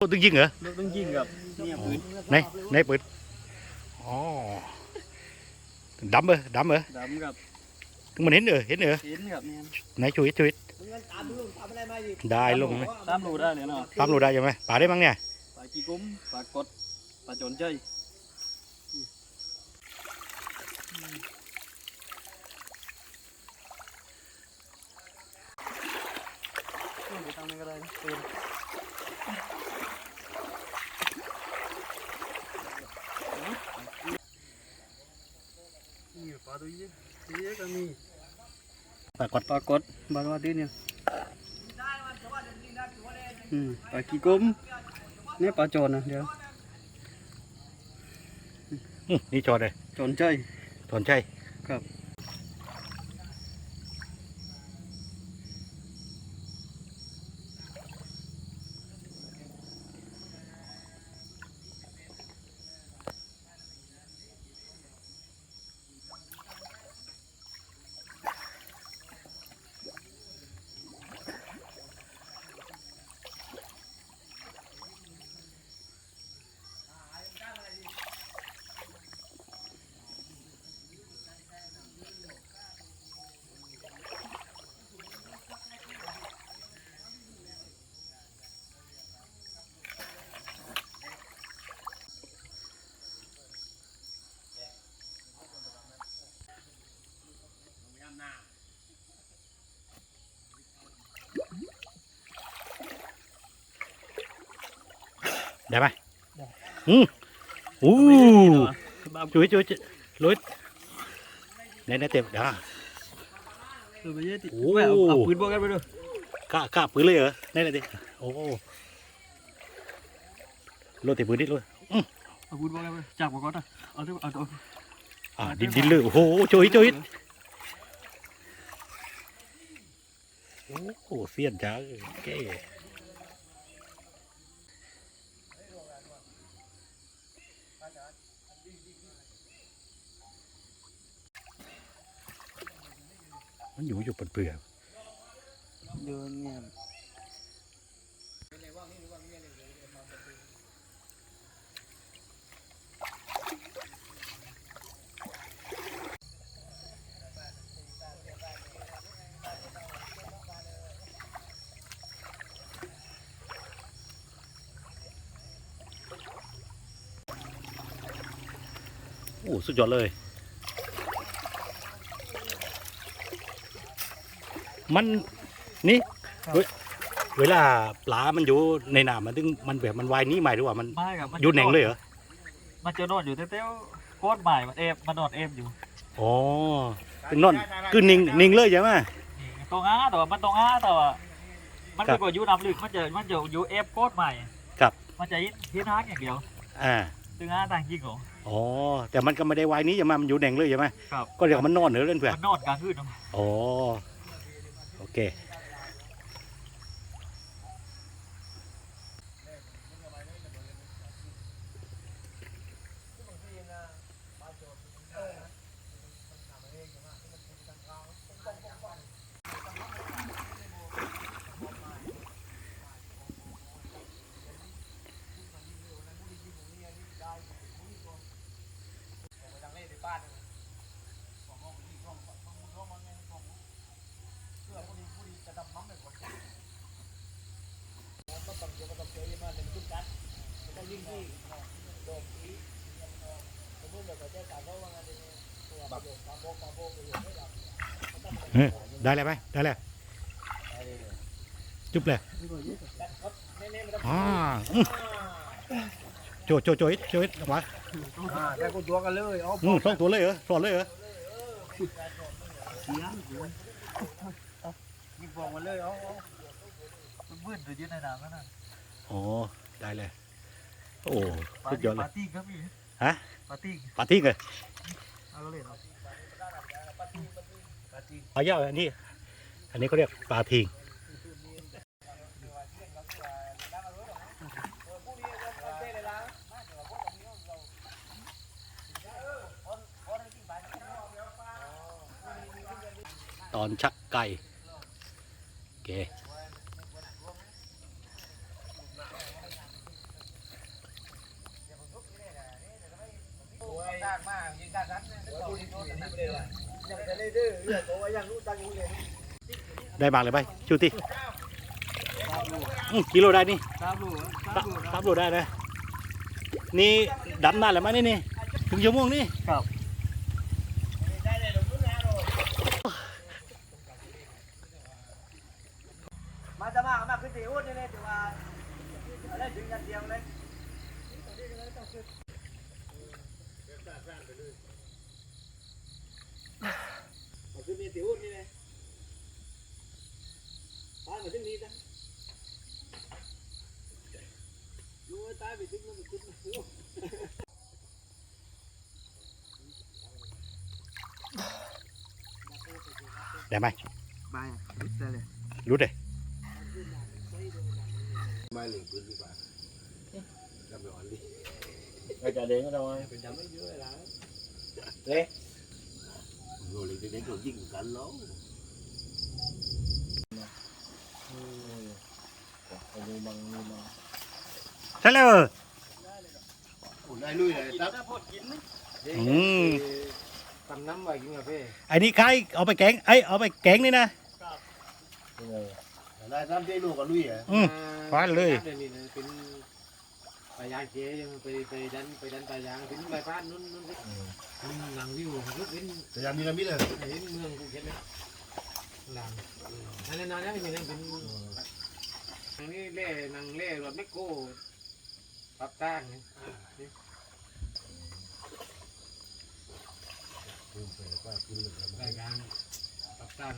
ตึงยิงเหรอลูกต้องยิงกับเนี่ยปืนไหนไหนปืนอ๋อดำเหรอดำเหรอดำกับถึงมันเห็นเหรอเห็นเหรอเห็นกับเนี่ยไหนช่วยช่วยได้ลงไหมตามรูได้เลยเนาะตามรู้ได้ยังไหมป่าได้มั้งเนี่ยปลากีกุ้มปลากดปลาโจนใจไปตั้งนี่ก็ได้ นะปืนนี่ปลาตัวนี้นี่ก็มีปรากฏปลากดบางวันที่เนี่ยอืมปลากีกุ้มเนี่ยปลาโจนนะเดี๋ยวอื้อนี่จอดเลยโจนใจถอนใช่ครับ ได้ไหมอืมอู้ช่วยช่วยช่วยลุยไหนไหนเต็มอ่าเออไปเยอะติโอ้แม่เอาเอาปืนบอกกันไปดูกล้ากล้าปืนเลยเหรอไหนไหนดิโอ้โลดติปืนดิโลดเอาปืนบอกกันไปจับมาก่อนนะเอาดิเอาเอาอ่าดินดินเลยโอ้โหช่วยช่วยโอ้โหเสียนจ้าเก้ มันอยู่อยู่เปลือกเดินเนี่ยโอ้สุดยอดเลย มันนี่เวเวลาปลา มันอยู่ในน้ำมันถึงมันแบบมันวายหนี้ใหม่หรือว่ามันไม่ครับอยู่แหน่งเลยเหรอมันจะนอนอยู่เต้วๆโคตรใหม่มันเอฟมันนอนเอฟอยู่อ๋อคือนอนคือนิ่งนิ่งเลยใช่ไหม ตรงอ้าแต่ว่ามันตรงอ้าแต่ว่ามันครัเป็นบกว่ายูน้ำลึกมันจะมันจะยูเอฟโคตรใหม่ครับ มันจะยินยินฮักอย่างเดียวอ่าตึงอ้าต่างจริงเหรอ อ๋อแต่มันก็ไม่ได้วายหนี้ใช่ไหมมันอยู่แหน่งเลยใช่ไหมครับ ก็เรียกว่ามันนอนเหนือเล่นเพื่อนมันนอนกลางคืนเนอะอ๋อ โเคเฮ้ยได้แล้วไหมได้แล้วจุ๊บเลยอ่าอื้อโจโจโจอิดโจอิดออกมาอ่าได้กูตัวกันเลยเอาอืมสองตัวเลยเหรอสอนเลยเหรอยิงฟองมาเลยเอาเอามันมืดอยู่ในน้ำนั่นน่ะอ๋อได้เลย โอ้ปาสุร์ดยอดเลปายร์ตี้ก็มีฮะปาร์ตี้ปาร์ตี้เลย เอาเลยเนาปลาเยอะอันนี้ อันนี้เขาเรียกปลาทิงตอนชักไก่โอเค ยิงการนั้นเนี่ยตัวนี้ตัวนี้ไม่ได้ว่ายังจะได้ดื้อเรื่องตัวยังรู้ตั้งอยู่เลย ได้บางเลยไปชูตีอืมกิโลได้นี่ตามลูกสสามโลได้นะนี่ดำนานแล้วมั้ยนี่นี่ถึงชั่วโมงนี่ครับมาจะมามาขึ้นตีอุ้นนี่เลยถือว่าได้ถึงกันเดียวเลย มาขึ้นนี่ตีอุ้นนี่เลยตายมาถึงนี่จ้ะรู้ว่าตายไปถึงมันขึ้นมาได้ไหมไปได้เลยรู้เด้ไม่เหลืองปืนดีกว่าจำไปอ่อนดิกระจายเด้งก็ได้เป็นจำไม่เยอะแล้วโง่เลยเด็กๆเรายิงกันแล้วใช่เลยโอ้ได้ลุยเลยครับอืมทำน้ำไว้กินกาแฟไอ้นี่ใครเอาไปแกงไอ้ยเอาไปแกงนี่นะได้ทำได้ลูกกับลุยอะอืมฟาดเลยเป็น ปลายางเจ๊ยังไปไปดันไปดันปลายางเป็นใบพัดนู้นนู้นนู้นหลังวิวมันก็เป็นแต่ยังมีระมิดเลยเห็นเมืองกูเห็นไหมหลังนั่นนั่นนั่นนี่เป็นเป็นทางนี้เล่นางเล่รถแมคโครปรับตั้งเนี่ยรายการ